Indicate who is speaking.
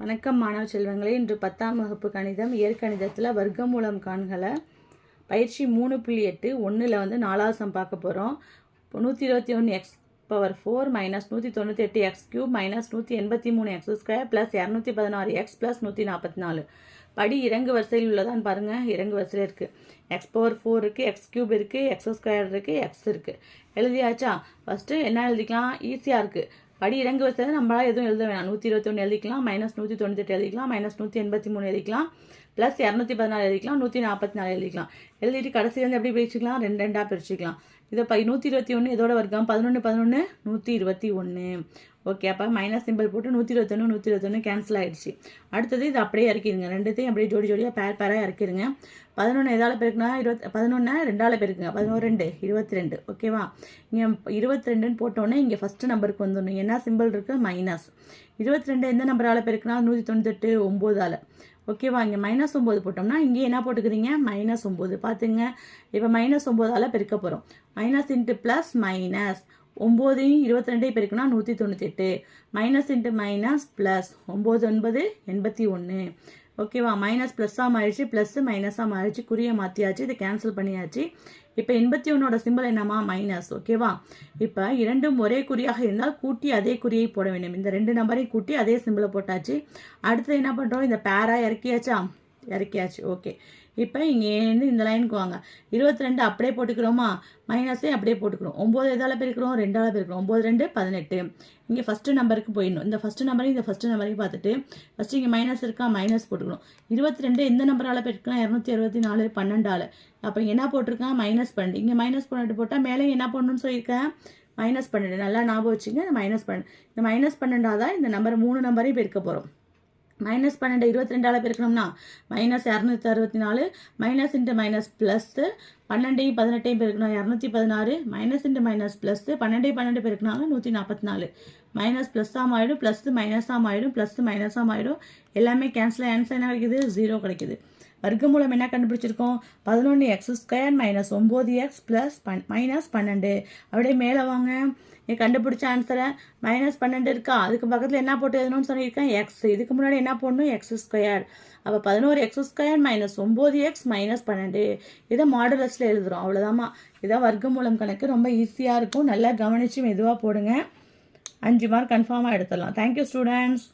Speaker 1: வணக்கம் மாணவ செல்வங்களே. இன்று பத்தாம் வகுப்பு கணிதம். இயற்கணிதத்தில் வர்க்கமூலம் காண்களை பயிற்சி மூணு புள்ளி எட்டு. ஒன்றில் வந்து நாலாவது சம் பார்க்க போகிறோம் நூற்றி இருபத்தி ஒன்று எக்ஸ் பவர் ஃபோர் மைனஸ் நூற்றி தொண்ணூற்றி எட்டு எக்ஸ் கியூப் மைனஸ் நூற்றி எண்பத்தி மூணு எக்ஸ் ஸ்கொயர் ப்ளஸ் இரநூத்தி பதினாறு எக்ஸ் ப்ளஸ் நூற்றி நாற்பத்தி நாலு படி இறங்கு வரிசையில் உள்ளதான்னு பாருங்கள் இறங்கு வரிசையில் இருக்குது எக்ஸ் பவர் ஃபோர் இருக்குது எக்ஸ் கியூப் இருக்குது எக்ஸ் ஸ்கொயர் இருக்குது எக்ஸ் இருக்குது எழுதியாச்சா? ஃபஸ்ட்டு என்ன எழுதிக்கலாம்? ஈஸியாக இருக்குது படி இறங்கு வரிசையில் நம்மளால் எதுவும் எழுத வேணாம். நூற்றி இருபத்தொன்று எழுதிக்கலாம் மைனஸ் நூற்றி தொண்ணூத்தெட்டு எழுதிக்கலாம் மைனஸ் நூற்றி எண்பத்தி மூணு எழுதிக்கலாம் ப்ளஸ் இரநூத்தி பதினாலு எழுதிக்கலாம் நூற்றி நாற்பத்தி நாலு எழுதிக்கலாம். எழுதிட்டு கடைசியிலேருந்து எப்படி பிரிச்சுக்கலாம்? ரெண்டு ரெண்டாக பிரிச்சுக்கலாம். இதை பை நூற்றி இருபத்தி ஒன்று இதோட வர்க்கம் பதினொன்று பதினொன்று நூற்றி இருபத்தி ஒன்று ஓகே அப்போ மைனஸ் சிம்பிள் போட்டு நூற்றி இருபத்தொன்று நூற்றி இருபத்தொன்று கேன்சல் ஆகிடுச்சு அடுத்தது இது அப்படியே இறக்கிடுங்க. ரெண்டுத்தையும் அப்படியே ஜோடி ஜோடியாக பேர் பேராக இறக்கிடுங்க. பதினொன்று எதால் பேருக்குனா இருபத் பதினொன்று ரெண்டால் பெருக்குங்க. பதினோரு ரெண்டு இருபத்தி ரெண்டு ஓகேவா இங்கே இருபத்தி ரெண்டுன்னு போட்டோன்னே இங்கே ஃபஸ்ட்டு நம்பருக்கு வந்துடணும். என்ன சிம்பிள் இருக்குது மைனஸ் இருபத்தி ரெண்டு எந்த நம்பரால் பெருக்குனா? நூற்றி தொண்ணூத்தெட்டு ஒம்போதால் ஓகேவா இங்கே மைனஸ் ஒம்பது போட்டோம்னா இங்கே என்ன போட்டுக்கிறீங்க? மைனஸ் ஒம்பது. பார்த்துங்க. இப்போ மைனஸ் ஒம்போதால் பெருக்க போகிறோம் மைனஸ் இன்ட்டு ப்ளஸ் மைனஸ் ஒம்போதையும் இருபத்தி ரெண்டே பெருக்குனா நூற்றி எட்டு. மைனஸ் இன்ட்டு மைனஸ் ப்ளஸ் ஒம்பது ஒன்பது எண்பத்தி ஒன்று. ஓகேவா மைனஸ் ப்ளஸ்ஸாக மாறிடுச்சு ப்ளஸ்ஸு மைனஸாக மாறிடுச்சு குறியை மாற்றியாச்சு இதை கேன்சல் பண்ணியாச்சு. இப்போ எண்பத்தி ஒன்னோட சிம்பிள் என்னம்மா? மைனஸ் ஓகேவா இப்போ இரண்டும் ஒரே குறியாக இருந்தால் கூட்டி அதே குறியை போட வேண்டும். இந்த ரெண்டு நம்பரையும் கூட்டி அதே சிம்பிளை போட்டாச்சு. அடுத்து என்ன பண்ணுறோம் இந்த பேராக இறக்கியாச்சா? இறக்கியாச்சு. ஓகே. இப்போ இங்கேருந்து இந்த லைனுக்கு வாங்க. இருபத்தி ரெண்டு அப்படியே போட்டுக்கிறோமா? மைனஸே அப்படியே போட்டுக்கிறோம். ஒம்பது எதால் பெருக்கிறோம்? ரெண்டால் பெருக்கிறோம். ஒம்பது ரெண்டு பதினெட்டு. இங்கே ஃபஸ்ட்டு நம்பருக்கு போயிடணும். இந்த ஃபஸ்ட்டு நம்பரையும் இந்த ஃபஸ்ட்டு நம்பரையும் பார்த்துட்டு ஃபஸ்ட்டு இங்கே மைனஸ் இருக்கா? மைனஸ் போட்டுக்கணும். இருபத்தி ரெண்டு எந்த நம்பரால் பெருக்கலாம்? இரநூத்தி அறுபத்தி நாலு பன்னெண்டால். அப்போ என்ன போட்டிருக்கான் மைனஸ் பன்னெண்டு. இங்கே மைனஸ் பன்னெண்டு போட்டால் மேலே என்ன பண்ணணும்னு சொல்லியிருக்கேன் மைனஸ் பன்னெண்டு. நல்லா ஞாபகம் வச்சுங்க. மைனஸ் பன்னெண்டு. இந்த மைனஸ் பன்னெண்டாதான் இந்த நம்பர் மூணு நம்பரையும் பெருக்க போகிறோம் மைனஸ் பன்னெண்டு இருபத்தி ரெண்டால் பெருக்கணும்னா மைனஸ் இரநூத்தி அறுபத்தி நாலு மைனஸ் இன்ட்டு மைனஸ் ப்ளஸ்ஸு பன்னெண்டையும் பதினெட்டையும் பெருக்கணும் இரநூத்தி பதினாறு மைனஸ் இன்ட்டு மைனஸ் ப்ளஸ்ஸு பன்னெண்டையும் பன்னெண்டு பெருக்கினாலும் நூற்றி நாற்பத்தி நாலு மைனஸ் ப்ளஸ்ஸாக ஆகிடும் ப்ளஸ்ஸு மைனஸாக ஆகிடும் ப்ளஸ்ஸு மைனஸாக ஆகிடும் எல்லாமே கேன்சல் ஆன்சர் என்ன கிடைக்குது ஜீரோ கிடைக்குது. வர்க்கமூலம் என்ன கண்டுபிடிச்சிருக்கோம்? பதினொன்று எக்ஸ் ஸ்கொயர் மைனஸ் ஒம்பது எக்ஸ் ப்ளஸ் பன் மைனஸ் பன்னெண்டு. அப்படியே மேலே வாங்க. நீ கண்டுபிடிச்ச ஆன்சரை மைனஸ் பன்னெண்டு இருக்கா? அதுக்கு பக்கத்தில் என்ன போட்டு எழுதணும்னு சொல்லியிருக்கேன்? எக்ஸ் இதுக்கு முன்னாடி என்ன போடணும்? எக்ஸ் ஸ்கொயர் அப்போ பதினோரு எக்ஸ் ஸ்கொயர் மைனஸ் ஒம்பது எக்ஸ் மைனஸ் பன்னெண்டு. இதை மாடுலஸில் எழுதுகிறோம் அவ்வளோதாம்மா இதான் வர்க்கமூலம் கணக்கு. ரொம்ப ஈஸியாக இருக்கும். நல்லா கவனித்து மெதுவாக போடுங்க. அஞ்சு மார்க் கன்ஃபார்மாக எடுத்துடலாம். Thank you students